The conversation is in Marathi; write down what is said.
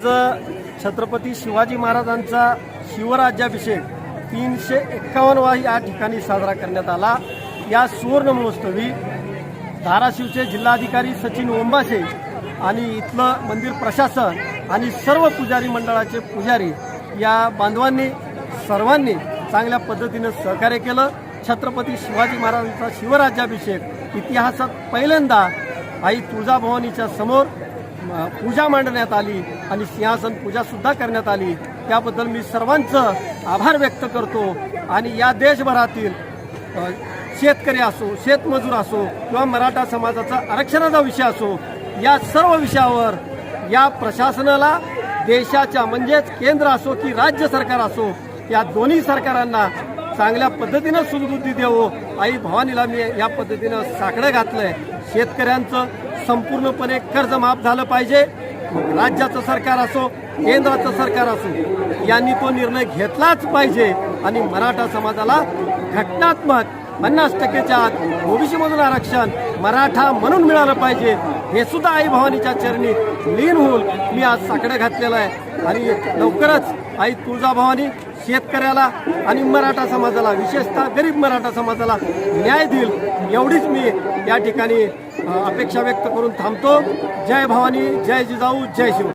आज छत्रपती शिवाजी महाराजांचा शिवराज्याभिषेक तीनशे एक्कावन्नवा या ठिकाणी साजरा करण्यात आला. या सुवर्ण महोत्सवी धाराशिवचे जिल्हाधिकारी सचिन ओंबासे आणि इथलं मंदिर प्रशासन आणि सर्व पुजारी मंडळाचे पुजारी या बांधवांनी सर्वांनी चांगल्या पद्धतीनं सहकार्य केलं. छत्रपती शिवाजी महाराजांचा शिवराज्याभिषेक इतिहासात पहिल्यांदा आई तुळजाभवानीच्या समोर पूजा मांडण्यात आली आणि सिंहासन पूजा सुद्धा करण्यात आली. त्याबद्दल मी सर्वांचं आभार व्यक्त करतो. आणि या देशभरातील शेतकरी असो शेतमजूर असो किंवा मराठा समाजाचा आरक्षणाचा विषय असो या सर्व विषयावर या प्रशासनाला देशाच्या म्हणजेच केंद्र असो की राज्य सरकार असो या दोन्ही सरकारांना चांगल्या पद्धतीनं सुदबुद्धी देवो. आई भवानीला मी या पद्धतीनं साकडं घातलंय. शेतकऱ्यांचं संपूर्णपणे कर्ज माफ झालं पाहिजे. राज्याचं सरकार असो केंद्राचं सरकार असो यांनी तो निर्णय घेतलाच पाहिजे. आणि मराठा समाजाला घटनात्मक पन्नास टक्केच्या आत ओबीसीमधून आरक्षण मराठा म्हणून मिळालं पाहिजे. हे सुद्धा आई भवानीच्या चरणी लीन होऊन मी आज साकडं घातलेलं आहे. आणि लवकरच आई तुळजाभवानी शेतकऱ्याला आणि मराठा समाजाला विशेषतः गरीब मराठा समाजाला न्याय देईल. एवढीच मी या ठिकाणी अपेक्षा व्यक्त करून थांबतो. जय भवानी जय जिजाऊ जय शिव.